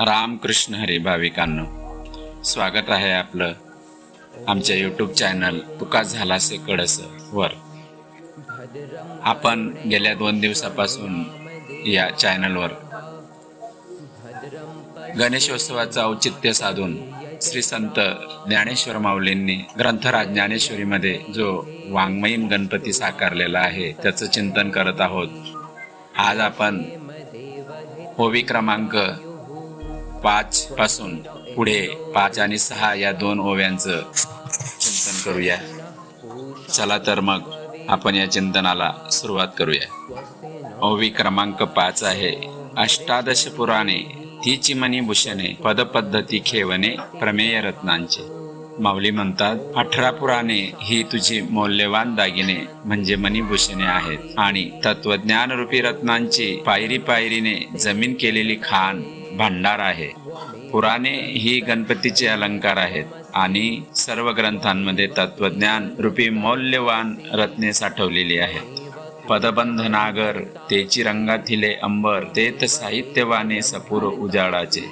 रामकृष्ण हरी भाविकांनो स्वागत आहे आपलं आमच्या यूट्यूब चॅनल तुका झाला से कडस वर. आपण गेल्या दोन दिवसापासून या चॅनलवर गणेशोत्सवाचं औचित्य साधून श्री संत ज्ञानेश्वर माऊलींनी ग्रंथराज ज्ञानेश्वरीमध्ये जो वाङ्मयीन गणपती साकारलेला आहे त्याचं चिंतन करत आहोत. आज आपण होवी क्रमांक पाच पासून पुढे पाच आणि सहा या दोन ओव्यांचं चिंतन करूया. चला तर मग आपण या चिंतनाला सुरुवात करूया. ओवी क्रमांक पाच आहे अष्टादश पुराणे तिची मनी भूषणे पदपद्धती खेवणे प्रमेय रत्नांचे. माऊली म्हणतात अठरा पुराणे ही तुझी मौल्यवान दागिने म्हणजे मणिभूषणे आहेत. आणि तत्वज्ञान रूपी रत्नांची पायरी पायरीने जमीन केलेली खाण भांडार आहे. पुराणे ही गणपतीचे अलंकार आहेत आणि सर्व ग्रंथांमध्ये तत्वज्ञान रूपी मौल्यवान रत्ने साठवलेली आहेत. पदबंध नागर तेची रंगाथिले अंबर तेत साहित्यवाने सपूर उजाडाचे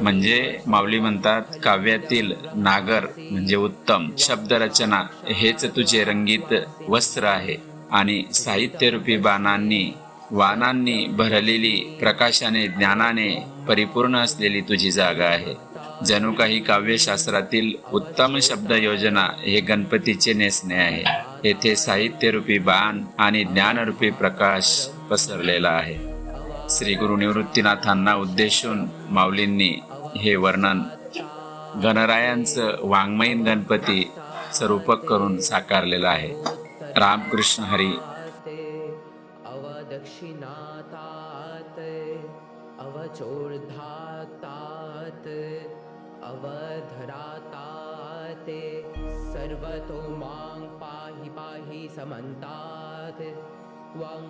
म्हणजे माऊली म्हणतात काव्यातील नागर म्हणजे उत्तम. शब्दरचना हेच तुझे रंगीत वस्त्र आहे आणि साहित्यरूपी बाणांनी वानांनी भरलेली प्रकाशाने ज्ञानाने परिपूर्ण असलेली तुझी जागा आहे. जणू काही काव्यशास्त्रातील उत्तम शब्द योजना हे गणपतीचे नेसणे आहे. येथे साहित्यरूपी बाण आणि ज्ञानरूपी प्रकाश पसरलेला आहे. श्री गुरु निवृत्तीनाथांना उद्देशून माऊलींनी हे वर्णन गणरायांचं वाङ्मयीन गणपती स्वरूपक करून साकारलेलं आहे. रामकृष्ण हरी अवदक्षिणातात अवचोर्धातात अवधराताते सर्वतो मां पाहि पाहि समन्तात् त्वं